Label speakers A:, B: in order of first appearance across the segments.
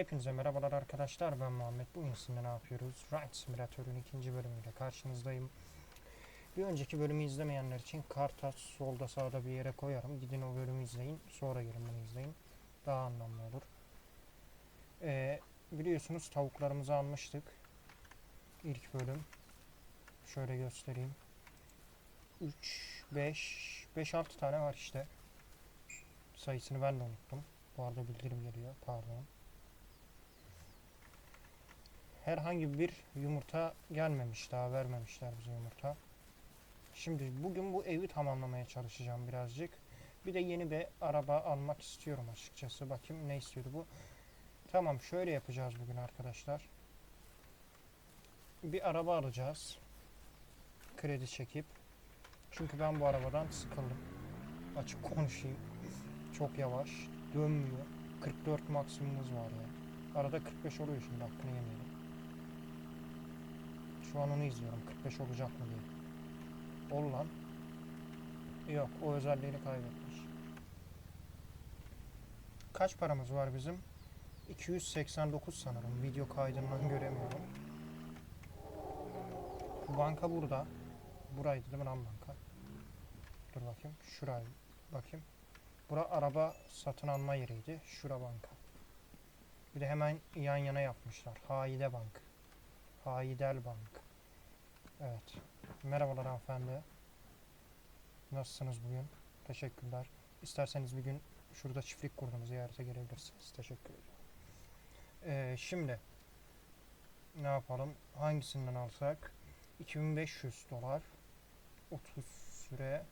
A: Hepinize merhabalar arkadaşlar ben Muhammed. Bugün sizinle ne yapıyoruz? Ride Simulator'un ikinci bölümüyle karşınızdayım. Bir önceki bölümü izlemeyenler için karta solda sağda bir yere koyarım. Gidin o bölümü izleyin. Sonra gelin bunu izleyin. Daha anlamlı olur. Ee, biliyorsunuz tavuklarımızı almıştık. İlk bölüm. Şöyle göstereyim. 3, 5, 5-6 tane var işte. Sayısını ben de unuttum. Bu arada bildirim geliyor. Pardon. Herhangi bir yumurta gelmemiş. Daha vermemişler bize yumurta. Şimdi bugün bu evi tamamlamaya çalışacağım birazcık. Bir de yeni bir araba almak istiyorum açıkçası. Bakayım ne istiyordu bu. Tamam şöyle yapacağız bugün arkadaşlar. Bir araba alacağız. Kredi çekip. Çünkü ben bu arabadan sıkıldım. Açık konuşayım. Çok yavaş. Dönmüyor. 44 maksimumumuz var ya. Arada 45 oluyor şimdi hakkını yemeyelim. Şu an onu izliyorum. 45 olacak mı diye. Ol lan. Yok o özelliğini kaybetmiş. Kaç paramız var bizim? 289 sanırım. Video kaydından göremiyorum. Banka burada. Buraydı değil mi lan banka? Dur bakayım. Şurayı bakayım. Bura araba satın alma yeriydi. Şura banka. Bir de hemen yan yana yapmışlar. Haide Bank. Haidel Bank. Evet. Merhabalar hanımefendi. Nasılsınız bugün? Teşekkürler. İsterseniz bir gün şurada çiftlik kurdum ziyarete gelebilirsiniz. Teşekkür ederim. Ee, şimdi ne yapalım? Hangisinden alsak? 2500 dolar. 30 süre.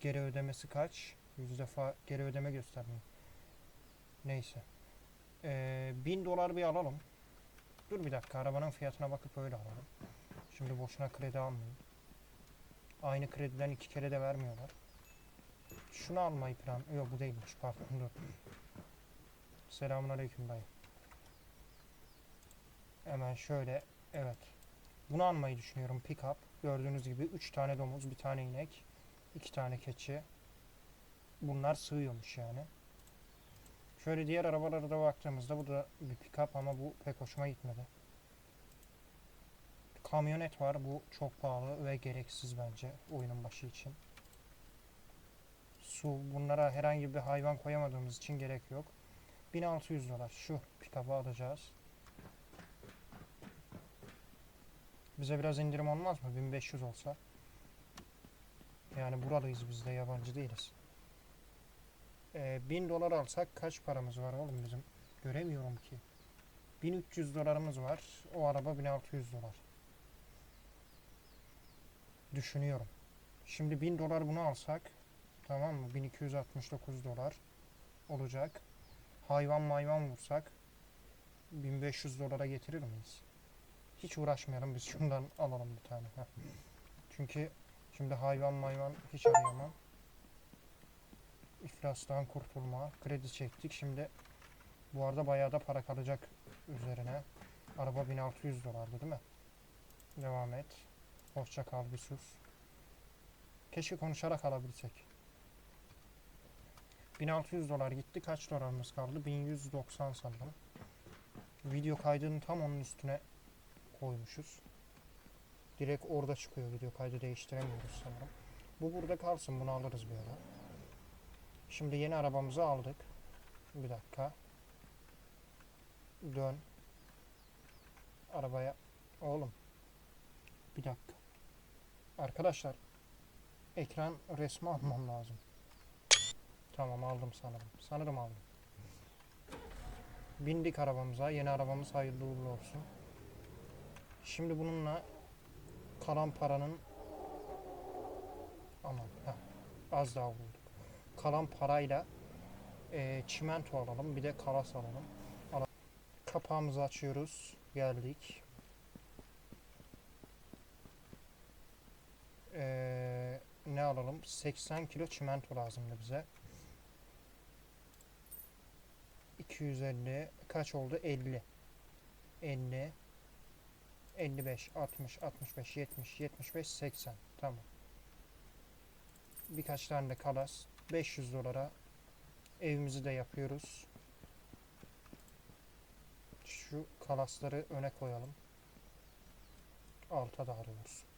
A: Geri ödemesi kaç? 100 defa geri ödeme göstermiyor. Neyse. Ee, 1000 dolar bir alalım. Dur bir dakika arabanın fiyatına bakıp öyle alalım. Şimdi boşuna kredi almayayım. Aynı krediden iki kere de vermiyorlar. Şunu almayı plan... Yok bu değilmiş pardon dur. Selamun aleyküm dayı. Hemen şöyle evet. Bunu almayı düşünüyorum pick up. Gördüğünüz gibi 3 tane domuz, bir tane inek, 2 tane keçi. Bunlar sığıyormuş yani. Şöyle diğer arabalara da baktığımızda bu da bir pick-up ama bu pek hoşuma gitmedi. Kamyonet var. Bu çok pahalı ve gereksiz bence oyunun başı için. Su. Bunlara herhangi bir hayvan koyamadığımız için gerek yok. 1600 dolar. Şu pick-up'ı alacağız. Bize biraz indirim olmaz mı? 1500 olsa. Yani buradayız biz de yabancı değiliz. Ee, 1000 dolar alsak kaç paramız var oğlum bizim? Göremiyorum ki. 1300 dolarımız var. O araba 1600 dolar. Düşünüyorum. Şimdi 1000 dolar bunu alsak tamam mı? 1269 dolar olacak. Hayvan mayvan vursak 1500 dolara getirir miyiz? Hiç uğraşmayalım biz şundan alalım bir tane. Heh. Çünkü şimdi hayvan mayvan hiç arayamam. İflastan kurtulma. Kredi çektik. Şimdi bu arada bayağı da para kalacak üzerine. Araba 1600 dolardı değil mi? Devam et. Hoşça kal bir sus. Keşke konuşarak alabilsek. 1600 dolar gitti. Kaç dolarımız kaldı? 1190 sanırım. Video kaydını tam onun üstüne koymuşuz. Direkt orada çıkıyor video kaydı değiştiremiyoruz sanırım. Bu burada kalsın bunu alırız bir ara. Şimdi yeni arabamızı aldık. Bir dakika. Dön. Arabaya. Oğlum. Bir dakika. Arkadaşlar. Ekran resmi almam lazım. Tamam aldım sanırım. Sanırım aldım. Bindik arabamıza. Yeni arabamız hayırlı uğurlu olsun. Şimdi bununla kalan paranın aman heh, az daha vurduk. Kalan parayla e, çimento alalım. Bir de kalas alalım. Ala- Kapağımızı açıyoruz. Geldik. E, alalım? 80 kilo çimento lazımdı bize. 250 kaç oldu? 50 50 55 60 65 70 75 80 tamam birkaç tane de kalas 500 dolara evimizi de yapıyoruz Şu kalasları öne koyalım. Alta daha doğrusu.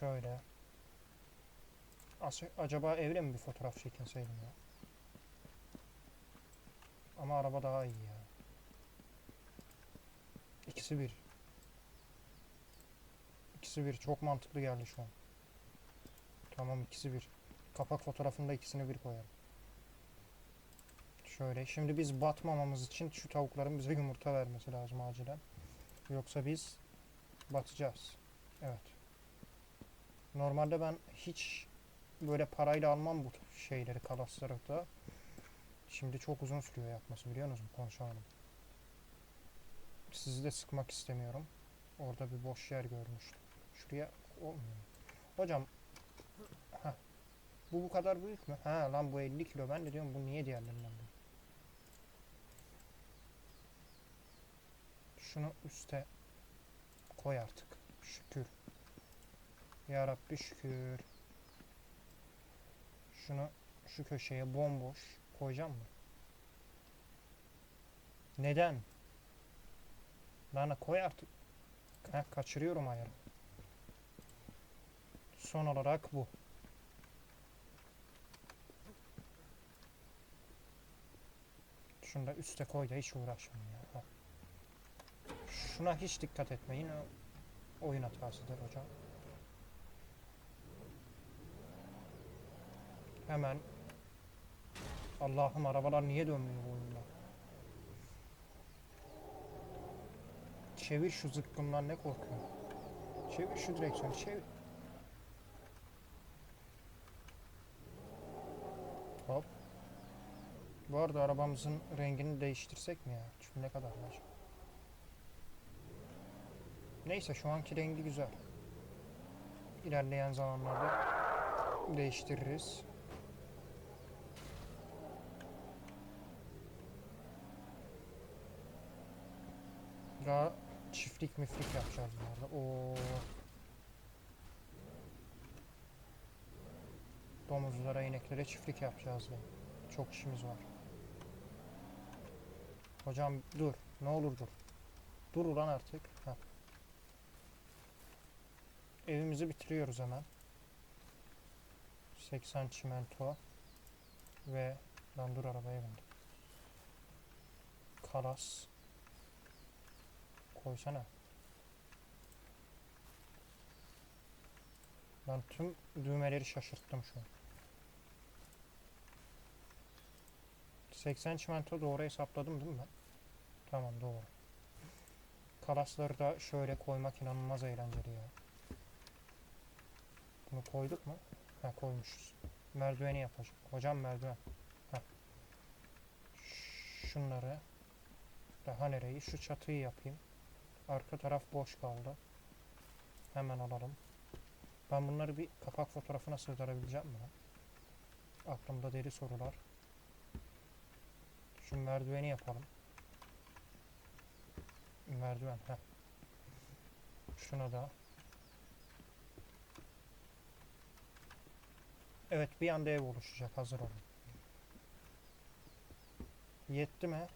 A: Şöyle. As- acaba evle mi bir fotoğraf çekinseydim ya? Ama araba daha iyi ya. İkisi bir. İkisi bir. Çok mantıklı geldi şu an. Tamam ikisi bir. Kapak fotoğrafında ikisini bir koyalım. Şöyle. Şimdi biz batmamamız için şu tavukların bize yumurta vermesi lazım acilen. Yoksa biz batacağız. Evet. Normalde ben hiç böyle parayla almam bu şeyleri, kalasları da. Şimdi çok uzun sürüyor yapması biliyor musunuz konuşamadım. Sizi de sıkmak istemiyorum. Orada bir boş yer görmüştüm. Şuraya olmuyor. Hocam heh, bu bu kadar büyük mü? Ha lan bu 50 kilo. Ben de diyorum bu niye diğerlerinden büyük? Şunu üste koy artık. Şükür. Ya Rabbi şükür. Şunu şu köşeye bomboş koyacağım mı? Neden? Lan koy artık. Heh, kaçırıyorum ayarı. Son olarak bu. Şunu da üste koy da hiç uğraşmayın ya. Şuna hiç dikkat etmeyin. Oyun hatasıdır hocam. Hemen Allah'ım arabalar niye dönmüyor bu oyunda? Çevir şu zıkkımdan ne korkuyorsun? Çevir şu direksiyonu çevir. Hop. Bu arada arabamızın rengini değiştirsek mi ya? Çünkü ne kadar var? Neyse şu anki rengi güzel. İlerleyen zamanlarda değiştiririz. Daha çiftlik miflik yapacağız bu arada. Oo. Domuzlara, ineklere çiftlik yapacağız be. Çok işimiz var. Hocam dur. Ne olur dur. Dur ulan artık. Heh. Evimizi bitiriyoruz hemen. 80 çimento ve lan dur arabaya bindim. Kalas koysana. Ben tüm düğmeleri şaşırttım şu an. 80 çimento doğru hesapladım değil mi ben? Tamam doğru. Kalasları da şöyle koymak inanılmaz eğlenceli ya. Bunu koyduk mu? Ha koymuşuz. Merdiveni yapacağım. Hocam merdiven. Ha. Şunları daha nereyi? Şu çatıyı yapayım. Arka taraf boş kaldı. Hemen alalım. Ben bunları bir kapak fotoğrafına sığdırabileceğim mi? Aklımda deli sorular. Şu merdiveni yapalım. Merdiven. Heh. Şuna da. Evet bir anda ev oluşacak. Hazır olun. Yetti mi?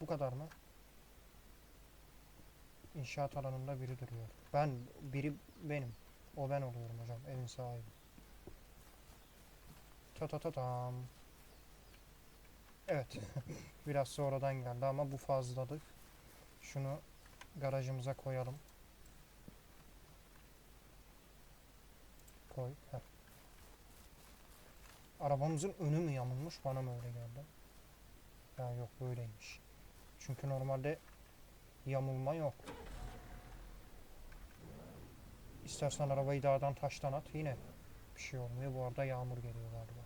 A: Bu kadar mı? İnşaat alanında biri duruyor. Ben, biri benim. O ben oluyorum hocam. Evin sahibi. Ta ta ta tam. Evet. Biraz sonradan geldi ama bu fazlalık. Şunu garajımıza koyalım. Koy. Heh. Arabamızın önü mü yamulmuş? Bana mı öyle geldi? Ya yok böyleymiş. Çünkü normalde yamulma yok. İstersen arabayı dağdan taştan at yine bir şey olmuyor. Bu arada yağmur geliyor galiba.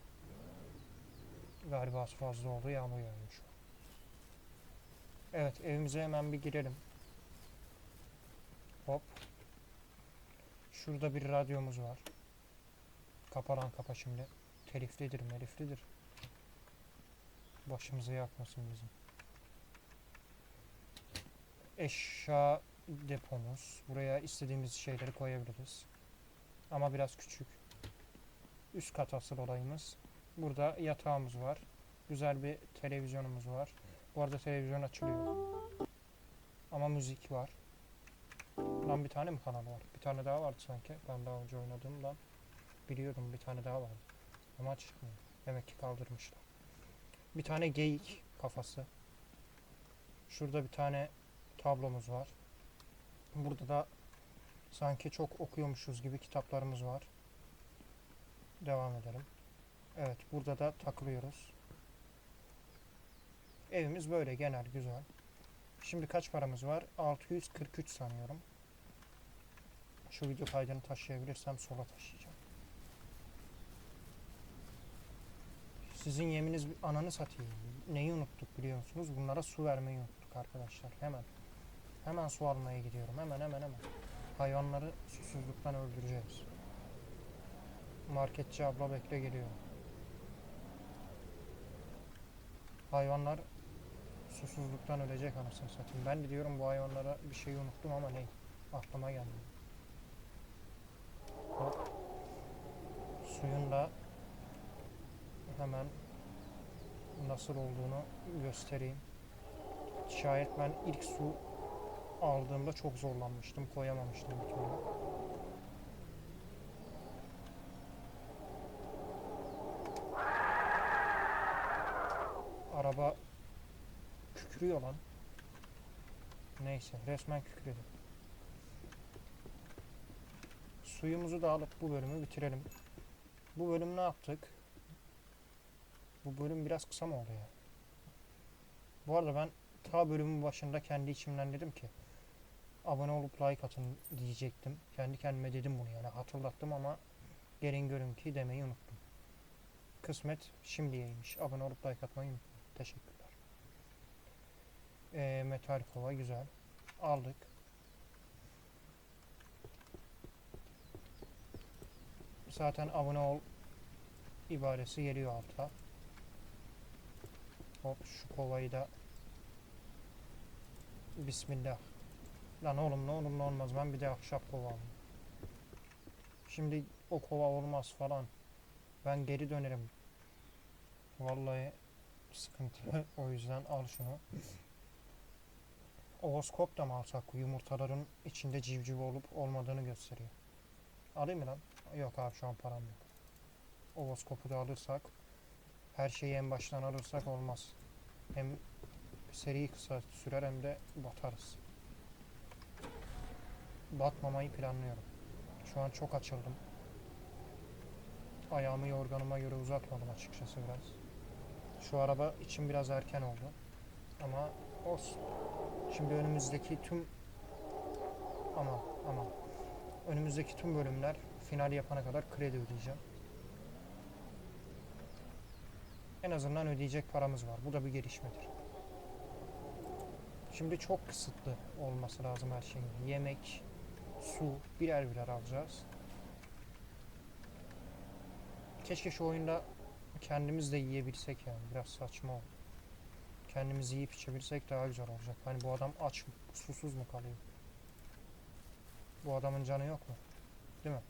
A: Galiba fazla oldu yağmur yağıyor. Evet evimize hemen bir girelim. Hop. Şurada bir radyomuz var. Kapa lan kapa şimdi. Teliflidir meliflidir. Başımızı yakmasın bizim. Eşya depomuz. Buraya istediğimiz şeyleri koyabiliriz. Ama biraz küçük. Üst kat asıl olayımız. Burada yatağımız var. Güzel bir televizyonumuz var. Bu arada televizyon açılıyor. Ama müzik var. Lan bir tane mi kanal var? Bir tane daha vardı sanki. Ben daha önce oynadığımdan biliyordum bir tane daha vardı. Ama çıkmıyor. Demek ki kaldırmışlar. Bir tane geyik kafası. Şurada bir tane tablomuz var. Burada da sanki çok okuyormuşuz gibi kitaplarımız var. Devam edelim. Evet, burada da takılıyoruz. Evimiz böyle genel güzel. Şimdi kaç paramız var? 643 sanıyorum. Şu video kaydını taşıyabilirsem sola taşıyacağım. Sizin yeminiz ananı satayım. Neyi unuttuk biliyor musunuz? Bunlara su vermeyi unuttuk arkadaşlar. Hemen. Hemen su almaya gidiyorum. Hemen hemen hemen. Hayvanları susuzluktan öldüreceğiz. Marketçi abla bekle geliyor. Hayvanlar susuzluktan ölecek anasını satayım. Ben de diyorum bu hayvanlara bir şey unuttum ama ne? Aklıma geldi. Hop. Suyun da hemen nasıl olduğunu göstereyim. Şayet ben ilk su aldığımda çok zorlanmıştım. Koyamamıştım bir türlü. Araba kükrüyor lan. Neyse resmen kükredi. Suyumuzu da alıp bu bölümü bitirelim. Bu bölüm ne yaptık? Bu bölüm biraz kısa mı oldu ya? Bu arada ben ta bölümün başında kendi içimden dedim ki abone olup like atın diyecektim. Kendi kendime dedim bunu yani hatırlattım ama gelin görün ki demeyi unuttum. Kısmet şimdiyeymiş. Abone olup like atmayı unutmayın. Teşekkürler. Ee, metal kova güzel. Aldık. Zaten abone ol ibaresi geliyor alta. Hop şu kovayı da Bismillah. Lan oğlum ne olur ne olmaz ben bir de ahşap kova alayım. Şimdi o kova olmaz falan. Ben geri dönerim. Vallahi sıkıntı. o yüzden al şunu. Ovoskop da mı alsak? Yumurtaların içinde civciv olup olmadığını gösteriyor. Alayım mı lan? Yok abi şu an param yok. Ovoskopu da alırsak her şeyi en baştan alırsak olmaz. Hem seri kısa sürer hem de batarız. Batmamayı planlıyorum. Şu an çok açıldım. Ayağımı yorganıma göre uzatmadım açıkçası biraz. Şu araba için biraz erken oldu. Ama olsun. Şimdi önümüzdeki tüm ama ama önümüzdeki tüm bölümler final yapana kadar kredi ödeyeceğim. En azından ödeyecek paramız var. Bu da bir gelişmedir. Şimdi çok kısıtlı olması lazım her şeyin. Yemek, su birer birer alacağız. Keşke şu oyunda kendimiz de yiyebilsek yani. Biraz saçma oldu. Kendimiz yiyip içebilsek daha güzel olacak. Hani bu adam aç mı, susuz mu kalıyor? Bu adamın canı yok mu? Değil mi?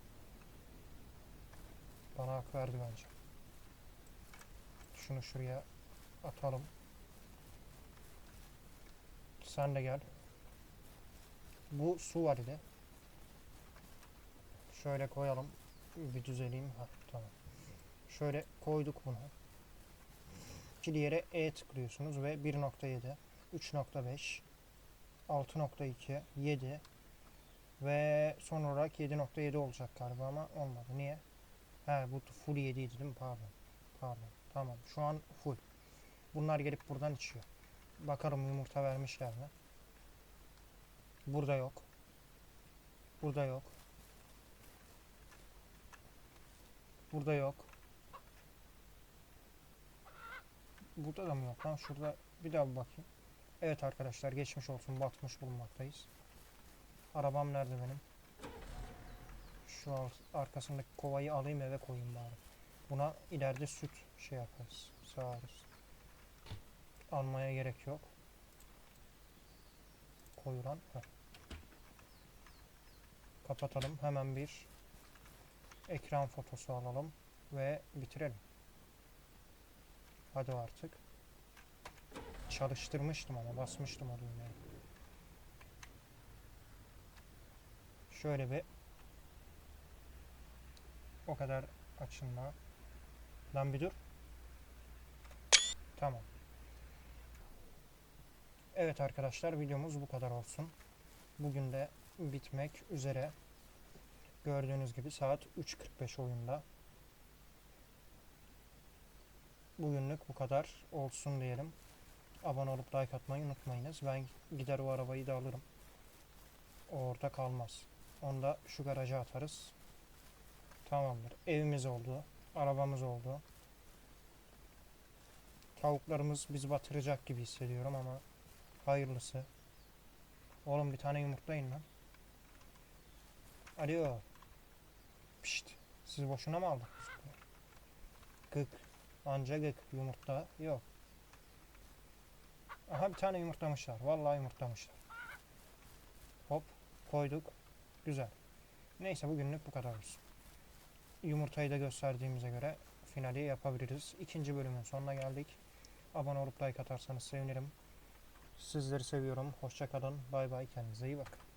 A: Bana hak verdi bence. Şunu şuraya atalım. Sen de gel. Bu su var ile. Şöyle koyalım. Bir düzeleyim. Ha, tamam. Şöyle koyduk bunu. İkili yere E tıklıyorsunuz ve 1.7, 3.5, 6.2, 7 ve son olarak 7.7 olacak galiba ama olmadı. Niye? He bu full 7 idi değil mi? Pardon. Pardon. Tamam. Şu an full. Bunlar gelip buradan içiyor. Bakalım yumurta vermişler mi? Burada yok. Burada yok. Burada yok. Burada da mı yok lan? Şurada bir daha bir bakayım. Evet arkadaşlar geçmiş olsun batmış bulunmaktayız. Arabam nerede benim? Şu alt, arkasındaki kovayı alayım eve koyayım bari. Buna ileride süt şey yaparız. Sağarız. Almaya gerek yok. Koyulan. Heh. Kapatalım. Hemen bir ekran fotosu alalım ve bitirelim. Hadi artık. Çalıştırmıştım ama basmıştım o düğmeye. Şöyle bir o kadar açılma. Lan bir dur. Tamam. Evet arkadaşlar videomuz bu kadar olsun. Bugün de bitmek üzere. Gördüğünüz gibi saat 3.45 oyunda. Bugünlük bu kadar olsun diyelim. Abone olup like atmayı unutmayınız. Ben gider o arabayı da alırım. Orada kalmaz. Onu da şu garaja atarız. Tamamdır. Evimiz oldu. Arabamız oldu. Tavuklarımız bizi batıracak gibi hissediyorum ama hayırlısı. Oğlum bir tane yumurtlayın lan. Alo. Pişt. Siz boşuna mı aldınız? Gık. Anca gık. Yumurta yok. Aha bir tane yumurtlamışlar. Vallahi yumurtlamışlar. Hop. Koyduk. Güzel. Neyse bugünlük bu kadar olsun. Yumurtayı da gösterdiğimize göre finali yapabiliriz. İkinci bölümün sonuna geldik. Abone olup like atarsanız sevinirim. Sizleri seviyorum. Hoşça kalın. Bay bay. Kendinize iyi bakın.